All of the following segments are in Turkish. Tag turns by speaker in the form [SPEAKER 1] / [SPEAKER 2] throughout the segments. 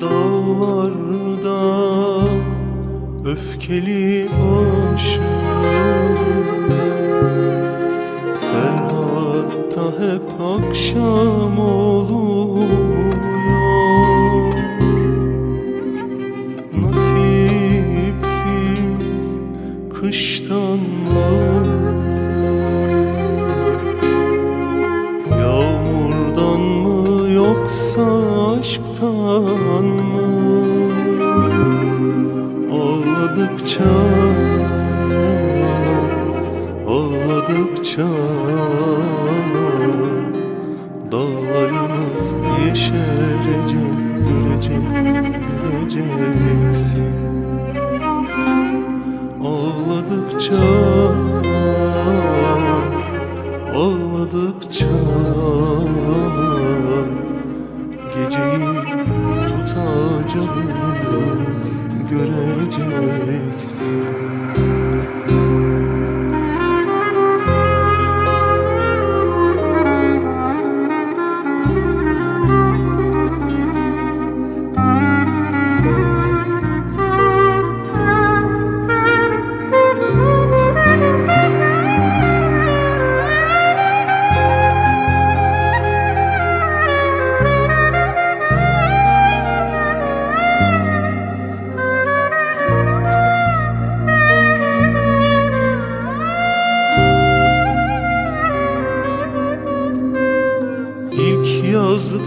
[SPEAKER 1] dağlarda Öfkeli aşığım Serhatta hep akşam oluyor. Nasipsiz kıştan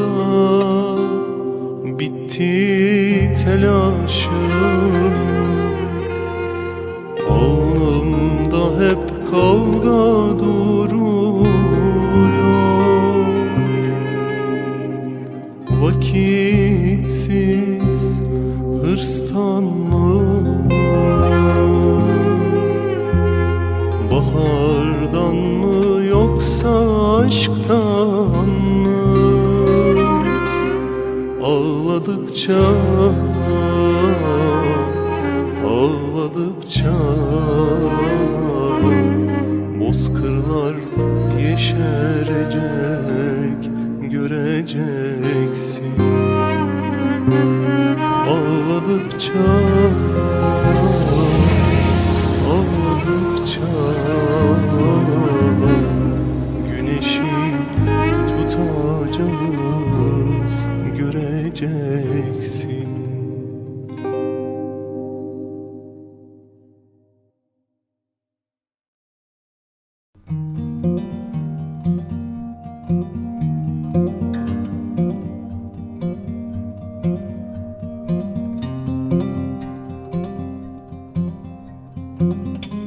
[SPEAKER 1] yazda bitti telaşım. Alnımda hep kavga duruyor. Vakitsiz hırstan mı? Bahardan mı yoksa aşktan Ağladıkça Ağladıkça Bozkırlar yeşerecek Göreceksin. Ağladıkça Thank you.